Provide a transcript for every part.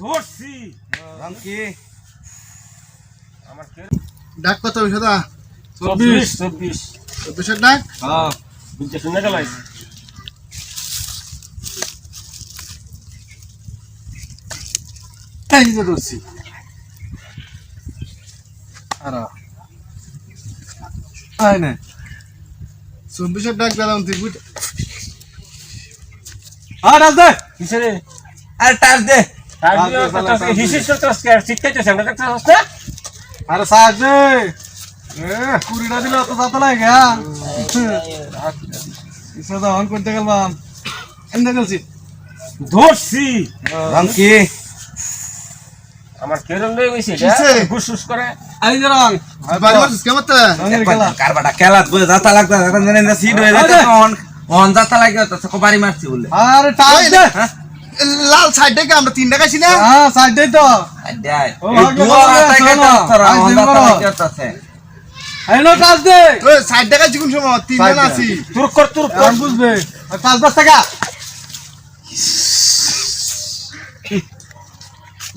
ধরছি। নাম কি? আমার ডাক কত চব্বিশ। চব্বিশ। চব্বিশের ডাক? হ্যাঁ বুঝতে শুনে গেলাই এই যে ধরছি। আরা আয় না। চব্বিশের ডাক দিলাম তুই বুঝ আর আস দে। কিসে রে আরে টাচ দে। হচ্ছে আর এ কুড়িটা দিলে অত যাতে লাগে হ্যাঁ? অন করতে গেলাম এমনি গেলছি ধরছি। নাম কি? আমার কেরম লয়ে গেছে? করে। আই মারছিস কেমন তে কারবাটা খেলা। বলে যাতা লাগতো এখন জানেন না সিট হয়ে যাচ্ছে অন অন যাতা লাগে তো বাড়ি মারছি বলে। আরে টাই লাল সাইড থেকে আমরা তিন টাকা ছিলাম হ্যাঁ সাইড তো। আজ নো টাচ দে। ওই সাইড টাকা চিকুন সময়? তিনজন Side আছি। তুর কর তুর কর। বুঝবে। আর টাচ দশ টাকা।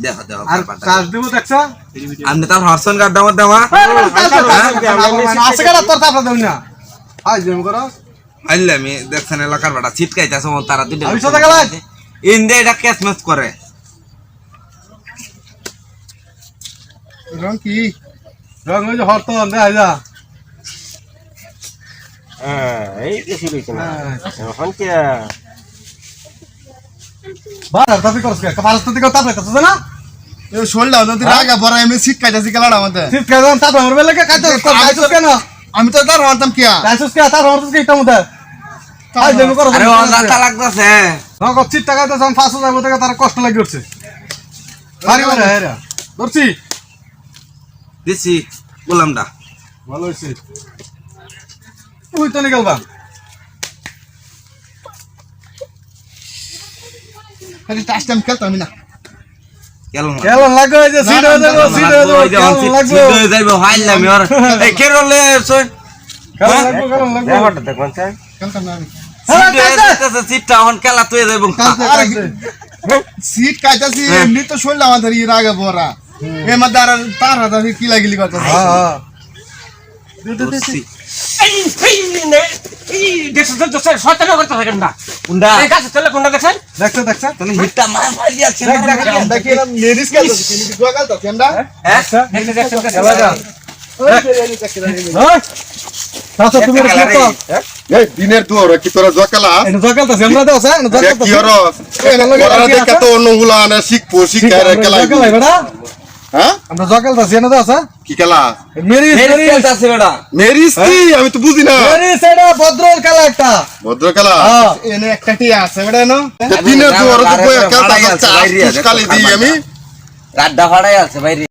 দেখো দেখো আর কারবাটা দেবো দেখছ? আপনি তার হরসন কার্ড দামত দেওয়া তোর তাপা দেব না। আই জেম করো। আইলে আমি দেখছেন এলাকার বাটা ছিটকাইতেছে ও তারা দুটো। ইন্দে এটা ক্যাশ ম্যাচ করে। রং কি? রং ওই যে হরতন দেখা যা। হ্যাঁ এই বেশি রয়েছে না। এখন কি? বার তাপি করছ কে? কপাল তো দিকে তাপ লাগতেছ না? এই শোলটা নদী রাগা বড় এমনি শীত কাটাছি খেলাটা আমাদের। ঠিক কে দাম তাপ আমার বেলে কে কাইতো কাইছস কেন? আমি তো তার কি কে মতে কষ্ট লাগি উঠছে। বাড়ি বাড়ি হেরা ধরছি। দিছি গোলামটা ভালো হইছে। তুই তো নিকাল বা টাচ টাইম খেলতাম আমি না। লাগবে সিট হয়ে সিট হয়ে হ্যাঁ, সিট হয়ে সিটটা এখন খেলা তুই যাইবো। কালকে শীত কাটাছি এমনি তো শোলটা আমাদের ই রাগা বড়া এর মধ্যে আর তার হাতে আমি কি লাগিলি কথা হ্যাঁ হ্যাঁ। দেখছেন? মার মারি হ্যাঁ হ্যাঁ কি এই দিনের ওরা কি তোরা জকালা এনে জকাল তো আমরা দাও স্যার যে জকাল তো কি ওরা ওরা দেখে তো অন্যগুলা আনে শিখব শিখায় রে খেলা বেটা। হ্যাঁ? আমরা জকাল তো এনে কি খেলা? মেরি মেরে মেরি খেলতাছে ওটা মেরিস কি? আমি তো বুঝি না। মেরি সেটা একটা। ভদ্র হ্যাঁ। এনে একটা আছে বেটা এনো। দিনের তো আছে, আছে, কালি আমি। গাড্ডা ভাড়াই আছে বাইরে।